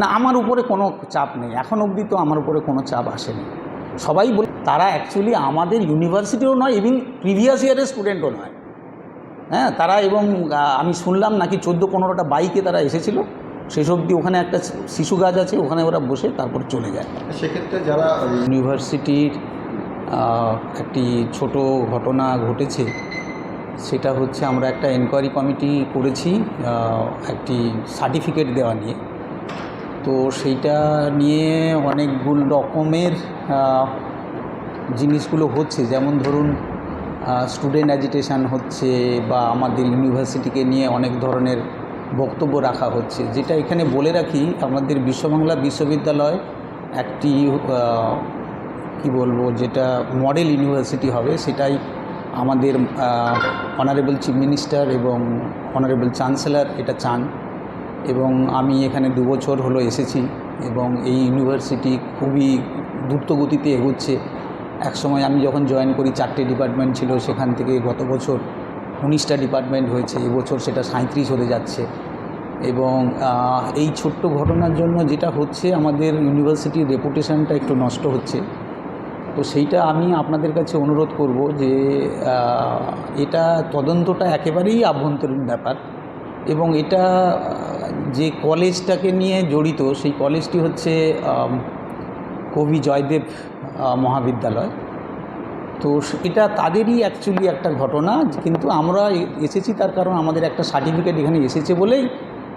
না আমার উপরে কোনো চাপ নেই। এখন অবধি তো আমার উপরে কোনো চাপ আসেনি। সবাই বলে তারা অ্যাকচুয়ালি আমাদের ইউনিভার্সিটিও নয় ইভিন প্রিভিয়াস ইয়ারের স্টুডেন্টও নয়। হ্যাঁ তারা এবং আমি শুনলাম নাকি চোদ্দ পনেরোটা বাইকে তারা এসেছিল। শেষ অবধি ওখানে একটা শিশু গাছ আছে ওখানে ওরা বসে তারপর চলে যায়। সেক্ষেত্রে যারা ইউনিভার্সিটির একটি ছোট ঘটনা ঘটেছে সেটা হচ্ছে আমরা একটা এনকোয়ারি কমিটি করেছি একটি সার্টিফিকেট দেওয়া নিয়ে। তো সেইটা নিয়ে অনেকগুলো রকমের জিনিসগুলো হচ্ছে। যেমন ধরুন স্টুডেন্ট অ্যাজিটেশন হচ্ছে বা আমাদের ইউনিভার্সিটিকে নিয়ে অনেক ধরনের বক্তব্য রাখা হচ্ছে। যেটা এখানে বলে রাখি, আমাদের বিশ্ববাংলা বিশ্ববিদ্যালয় একটি কি বলব, যেটা মডেল ইউনিভার্সিটি হবে, সেটাই আমাদের অনারেবল চিফ মিনিস্টার এবং অনারেবল চ্যান্সেলর এটা চান এবং আমি এখানে দু বছর হলো এসেছি এবং এই ইউনিভার্সিটি খুবই দ্রুত গতিতে এগোচ্ছে। একসময় আমি যখন জয়েন করি, চারটে ডিপার্টমেন্ট ছিল, সেখান থেকে গত বছর উনিশটা ডিপার্টমেন্ট হয়েছে এবছর সেটা সাঁত্রিশ হতে যাচ্ছে এবং এই ছোট্ট ঘটনার জন্য যেটা হচ্ছে, আমাদের ইউনিভার্সিটির রেপুটেশনটা একটু নষ্ট হচ্ছে। তো সেইটা আমি আপনাদের কাছে অনুরোধ করব যে এটা তদন্তটা একেবারেই আভ্যন্তরীণ ব্যাপার এবং এটা যে কলেজটাকে নিয়ে জড়িত সেই কলেজটি হচ্ছে কবি জয়দেব মহাবিদ্যালয়। তো এটা তাদেরই অ্যাকচুয়ালি একটা ঘটনা, কিন্তু আমরা এসেছি তার কারণ আমাদের একটা সার্টিফিকেট এখানে এসেছে বলেই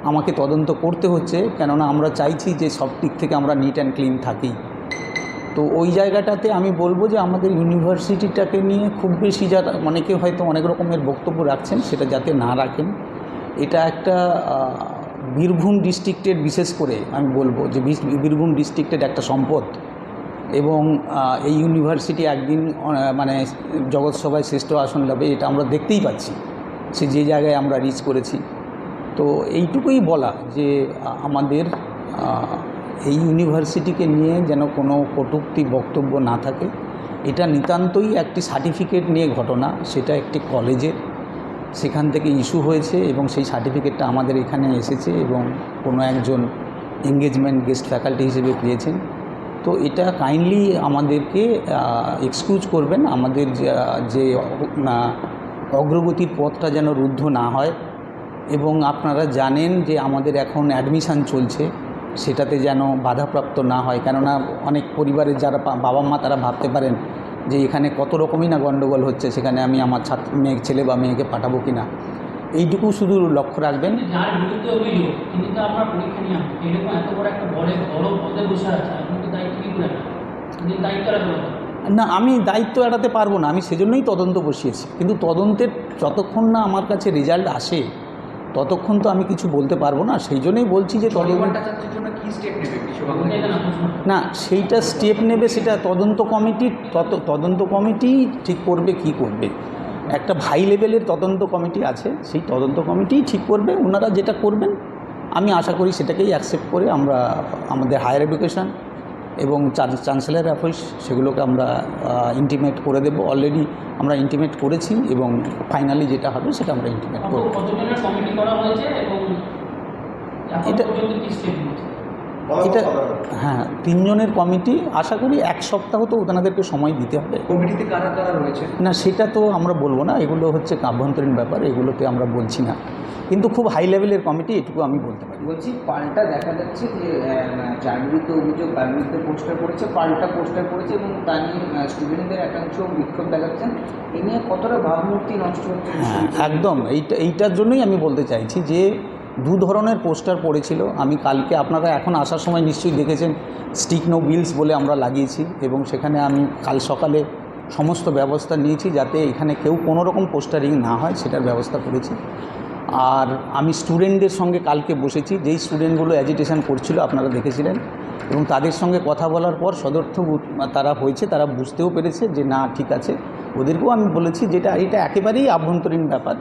আমাকে তদন্ত করতে হচ্ছে, কেননা আমরা চাইছি যে সব দিক থেকে আমরা নিট অ্যান্ড ক্লিন থাকি। তো ওই জায়গাটাতে আমি বলব যে আমাদের ইউনিভার্সিটিটাকে নিয়ে খুব বেশি যারা, অনেকে হয়তো অনেক রকমের বক্তব্য রাখছেন, সেটা যাতে না রাখেন। এটা একটা বীরভূম ডিস্ট্রিক্টের বিশেষ করে আমি বলব যে বীরভূম ডিস্ট্রিক্টের একটা সম্পদ। এবং এই ইউনিভার্সিটি একদিন মানে জগৎসভায় শ্রেষ্ঠ আসন লাভে, এটা আমরা দেখতেই পাচ্ছি। সে যে জায়গায় আমরা রিচ করেছি। তো এইটুকুই বলা যে আমাদের এই ইউনিভার্সিটিকে নিয়ে যেন কোনো কটূক্তি বক্তব্য না থাকে, এটা নিতান্তই একটি সার্টিফিকেট নিয়ে ঘটনা, সেটা একটি কলেজের। সেখান থেকে ইস্যু হয়েছে এবং সেই সার্টিফিকেটটা আমাদের এখানে এসেছে এবং কোনো একজন এঙ্গেজমেন্ট গেস্ট ফ্যাকাল্টি হিসেবে পেয়েছেন। তো এটা কাইন্ডলি আমাদেরকে এক্সকিউজ করবেন, আমাদের যে- অগ্রগতির পথটা যেন রুদ্ধ না হয়। এবং আপনারা জানেন যে আমাদের এখন অ্যাডমিশান চলছে। সেটাতে যেন বাধাপ্রাপ্ত না হয়। কেননা অনেক পরিবারের যারা বাবা মা তারা ভাবতে পারেন যে এখানে কত রকমই না গণ্ডগোল হচ্ছে সেখানে আমি আমার ছাত্র মেয়ে ছেলে বা মেয়েকে পাঠাবো কি না এইটুকু শুধু লক্ষ্য রাখবেন। না আমি দায়িত্ব এড়াতে পারব না আমি সেজন্যই তদন্ত বসিয়েছি। কিন্তু তদন্তের যতক্ষণ না আমার কাছে রেজাল্ট আসে ততক্ষণ তো আমি কিছু বলতে পারব না সেই জন্যই বলছি যে তদন্ত না সেইটা স্টেপ নেবে সেটা তদন্ত কমিটি তত তদন্ত কমিটি ঠিক করবে কি করবে। একটা ভাই লেভেলের তদন্ত কমিটি আছে সেই তদন্ত কমিটিই ঠিক করবে ওনারা যেটা করবেন আমি আশা করি সেটাকেই অ্যাকসেপ্ট করে আমরা আমাদের হায়ার এডুকেশন এবং চ্যান্সেলার অফিস সেগুলোকে আমরা ইন্টিমেট করে দেব। অলরেডি আমরা ইন্টিমেট করেছি এবং ফাইনালি যেটা হবে সেটা আমরা ইন্টিমেট করব। কতজনের কমিটি করা হয়েছে এবং এখন এটা- এটা হ্যাঁ তিনজনের কমিটি আশা করি এক সপ্তাহ তো ওনাদেরকে সময় দিতে হবে। কমিটিতে কারা কারা রয়েছে? না সেটা তো আমরা বলব না এগুলো হচ্ছে আভ্যন্তরীণ ব্যাপার এগুলোতে আমরা বলছি না। কিন্তু খুব হাই লেভেলের কমিটি এটুকু আমি বলতে পারি। বলছি পাল্টা দেখা যাচ্ছে যে বিরুদ্ধে অভিযোগ তার বিরুদ্ধে পোস্টার পড়েছে পাল্টা পোস্টার পড়েছে এবং তা নিয়ে স্টুডেন্টদের একাংশ বিক্ষোভ দেখাচ্ছেন। এ নিয়ে কতটা ভাবমূর্তি নষ্ট হচ্ছে? হ্যাঁ একদম। এইটা এইটার জন্যই আমি বলতে চাইছি যে দু ধরনের পোস্টার পড়েছিল। আমি কালকে আপনারা এখন আসার সময় নিশ্চয়ই দেখেছেন স্টিক নো বিলস বলে আমরা লাগিয়েছি এবং সেখানে আমি কাল সকালে সমস্ত ব্যবস্থা নিয়েছি যাতে এখানে কেউ কোনো রকম পোস্টারিং না হয় সেটার ব্যবস্থা করেছি। আর আমি স্টুডেন্টদের সঙ্গে কালকে বসেছি, যেই স্টুডেন্টগুলো অ্যাজিটেশন করছিল আপনারা দেখেছিলেন এবং তাদের সঙ্গে কথা বলার পর সদর্থ তারা হয়েছে, তারা বুঝতেও পেরেছে যে না, ঠিক আছে। ওদেরকেও আমি বলেছি যেটা, এটা একেবারেই আভ্যন্তরীণ ব্যাপার।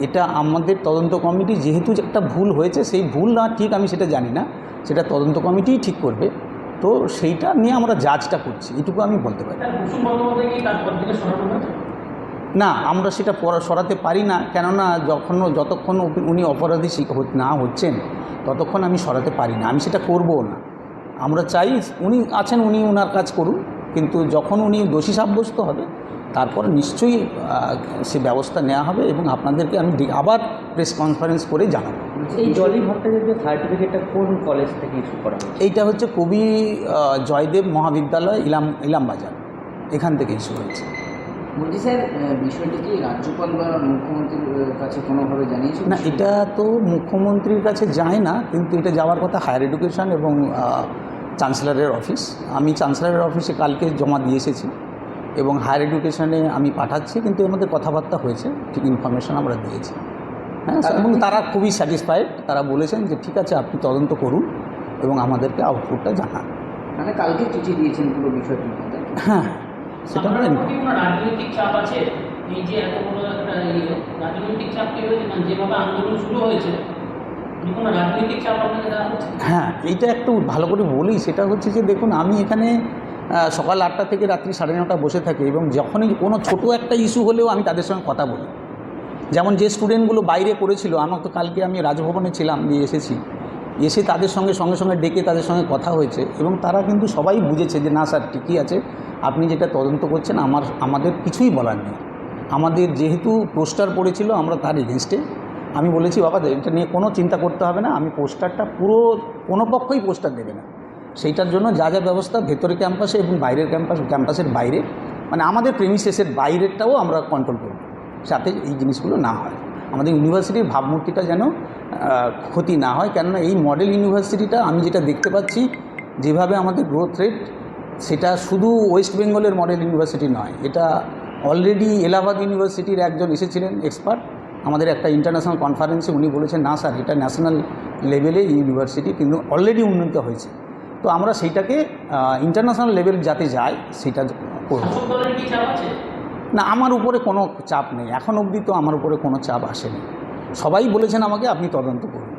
এটা আমাদের তদন্ত কমিটি যেহেতু একটা ভুল হয়েছে, সেই ভুল না, ঠিক আমি সেটা জানি না। সেটা তদন্ত কমিটিই ঠিক করবে। তো সেইটা নিয়ে আমরা জাজটা করছি, এটুকু আমি বলতে পারি। না আমরা সেটা পড়া সরাতে পারি না। কেননা যখন যতক্ষণ উনি অপরাধী না হচ্ছেন ততক্ষণ আমি সরাতে পারি না। আমি সেটা করবও না। আমরা চাই উনি আছেন উনি ওনার কাজ করুন কিন্তু যখন উনি দোষী সাব্যস্ত হবে তারপর নিশ্চয়ই সে ব্যবস্থা নেওয়া হবে এবং আপনাদেরকে আমি আবার প্রেস কনফারেন্স করে জানাব। এই জলি ভট্টাচার্যের সার্টিফিকেটটা কোন কলেজ থেকে ইস্যু করা এইটা হচ্ছে কবি জয়দেব মহাবিদ্যালয় ইলাম ইলামবাজার। এখান থেকে ইস্যু হয়েছে। বলছি স্যার বিষয়টি কি রাজ্যপাল বা মুখ্যমন্ত্রীর কাছে কোনোভাবে জানিয়েছেন? না এটা তো মুখ্যমন্ত্রীর কাছে যায় না কিন্তু এটা যাওয়ার কথা হায়ার এডুকেশন এবং চ্যান্সেলরের অফিস। আমি চ্যান্সেলরের অফিসে কালকে জমা দিয়ে এসেছি এবং হায়ার এডুকেশানে আমি পাঠাচ্ছি কিন্তু আমাদের কথাবার্তা হয়েছে ঠিক ইনফরমেশন আমরা দিয়েছি। হ্যাঁ এবং তারা খুবই স্যাটিসফাইড তারা বলেছেন যে ঠিক আছে আপনি তদন্ত করুন এবং আমাদেরকে আউটপুটটা জানান। মানে কালকে চিঠি দিয়েছেন পুরো বিষয়টি। মধ্যে হ্যাঁ সেটা কোনো রাজনৈতিক চাপ আছে? এই যে এত বড় একটা রাজনৈতিক চাপ কি হয়েছে? মানে যেভাবে আন্দোলন শুরু হয়েছে হচ্ছে? হ্যাঁ এইটা একটু ভালো করে বলি। সেটা হচ্ছে যে দেখুন আমি এখানে সকাল আটটা থেকে রাত্রি সাড়ে নটা বসে থাকি এবং যখনই কোনো ছোট একটা ইস্যু হলেও আমি তাদের সঙ্গে কথা বলি। যেমন যে স্টুডেন্টগুলো বাইরে করেছিল আমার তো কালকে আমি রাজভবনে ছিলাম দিয়ে এসেছি। এসে তাদের সঙ্গে সঙ্গে সঙ্গে ডেকে তাদের সঙ্গে কথা হয়েছে এবং তারা কিন্তু সবাই বুঝেছে যে, না স্যার, ঠিকই আছে। আপনি যেটা তদন্ত করছেন, আমার, আমাদের কিছুই বলার নেই। আমাদের যেহেতু পোস্টার পড়েছিল, আমরা তার এগেনস্টে আমি বলেছি, বাবা, এটা নিয়ে কোনো চিন্তা করতে হবে না। আমি পোস্টারটা পুরো, কোনো পক্ষই পোস্টার দেবে না। সেইটার জন্য যা যা ব্যবস্থা ভেতরে ক্যাম্পাসে এবং বাইরের ক্যাম্পাস, ক্যাম্পাসের বাইরে মানে আমাদের প্রেমিসেসের বাইরেরটাও আমরা কন্ট্রোল করব। যাতে এই জিনিসগুলো না হয়। আমাদের ইউনিভার্সিটির ভাবমূর্তিটা যেন ক্ষতি না হয়। কেননা এই মডেল ইউনিভার্সিটিটা আমি যেটা দেখতে পাচ্ছি যেভাবে আমাদের গ্রোথ রেট সেটা শুধু ওয়েস্ট বেঙ্গলের মডেল ইউনিভার্সিটি নয়। এটা অলরেডি এলাহাবাদ ইউনিভার্সিটির একজন এসেছিলেন এক্সপার্ট আমাদের একটা ইন্টারন্যাশনাল কনফারেন্সে উনি বলেছেন না স্যার এটা ন্যাশনাল লেভেলে ইউনিভার্সিটি কিন্তু অলরেডি উন্নত হয়েছে। তো আমরা সেইটাকে ইন্টারন্যাশনাল লেভেল যাতে যায় সেটা করব। না আমার উপরে কোনো চাপ নেই। এখন অবধি তো আমার উপরে কোনো চাপ আসেনি। সবাই বলেছেন আমাকে আপনি তদন্ত করুন।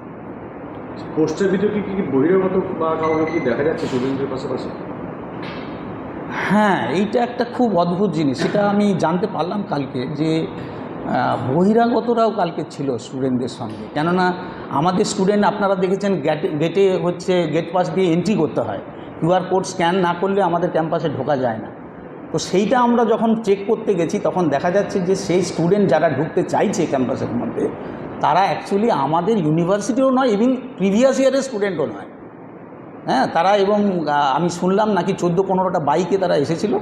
পোস্টার ভিডিও কি কি বহিরাগত বা কাউকে কি দেখা যাচ্ছে স্টুডেন্টদের পাশাপাশি? হ্যাঁ এইটা একটা খুব অদ্ভুত জিনিস। সেটা আমি জানতে পারলাম কালকে যে বহিরাগতরাও কালকে ছিল স্টুডেন্টদের সঙ্গে। কেননা আমাদের স্টুডেন্ট আপনারা দেখেছেন গেটে গেটে হচ্ছে গেট পাস দিয়ে এন্ট্রি করতে হয়। কিউআর কোড স্ক্যান না করলে আমাদের ক্যাম্পাসে ঢোকা যায় না। তো সেইটা আমরা যখন চেক করতে গেছি তখন দেখা যাচ্ছে যে সেই স্টুডেন্ট যারা ঢুকতে চাইছে ক্যাম্পাসের মধ্যে তারা অ্যাকচুয়ালি আমাদের ইউনিভার্সিটিও নয় ইভিন প্রিভিয়াস ইয়ারের স্টুডেন্টও নয়। হ্যাঁ তারা এবং আমি শুনলাম নাকি চোদ্দ পনেরোটা বাইকে তারা এসেছিল।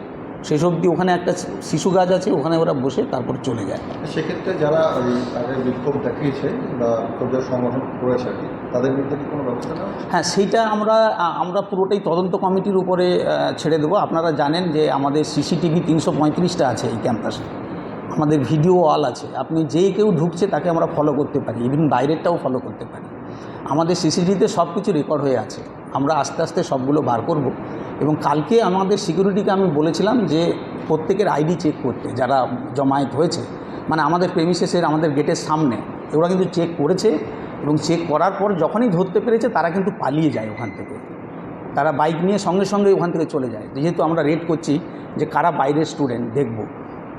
শেষ অবধি ওখানে একটা শিশু গাছ আছে ওখানে ওরা বসে তারপর চলে যায়। সেক্ষেত্রে যারা তাদের বিক্ষোভ দেখিয়েছে বা সংগঠন করেছে আর কি তাদের বিরুদ্ধে কি কোনো ব্যবস্থা হ্যাঁ সেইটা আমরা আমরা পুরোটাই তদন্ত কমিটির উপরে ছেড়ে দেবো। আপনারা জানেন যে আমাদের সিসিটিভি তিনশো পঁয়ত্রিশটা আছে এই ক্যাম্পাসে আমাদের ভিডিও অল আছে। আপনি যেই কেউ ঢুকছে তাকে আমরা ফলো করতে পারি। ইভিন বাইরেরটাও ফলো করতে পারি। আমাদের সিসিটিভিতে সব কিছু রেকর্ড হয়ে আছে। আমরা আস্তে আস্তে সবগুলো বার করব। এবং কালকে আমাদের সিকিউরিটিকে আমি বলেছিলাম যে, প্রত্যেকের আইডি চেক করতে, যারা জমায়েত হয়েছে। মানে আমাদের প্রেমিসেসের আমাদের গেটের সামনে। ওরা কিন্তু চেক করেছে এবং চেক করার পর যখনই ধরতে পেরেছে, তারা কিন্তু পালিয়ে যায় ওখান থেকে। তারা বাইক নিয়ে সঙ্গে সঙ্গে ওখান থেকে চলে যায়। যেহেতু আমরা রেড করছি যে, কারা বাইরের স্টুডেন্ট দেখব।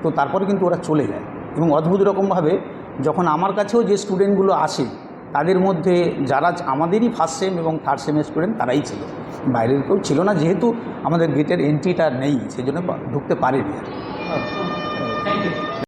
তো তারপরে কিন্তু ওরা চলে যায়। এবং অদ্ভুত রকমভাবে যখন আমার কাছেও যে স্টুডেন্টগুলো আসে, তাদের মধ্যে যারা আমাদেরই ফার্স্ট সেম এবং থার্ড সেমের স্টুডেন্ট তারাই ছিল। বাইরের কেউ ছিল না, যেহেতু আমাদের গেটের এন্ট্রিটা নেই সেই জন্য ঢুকতে পারেনি।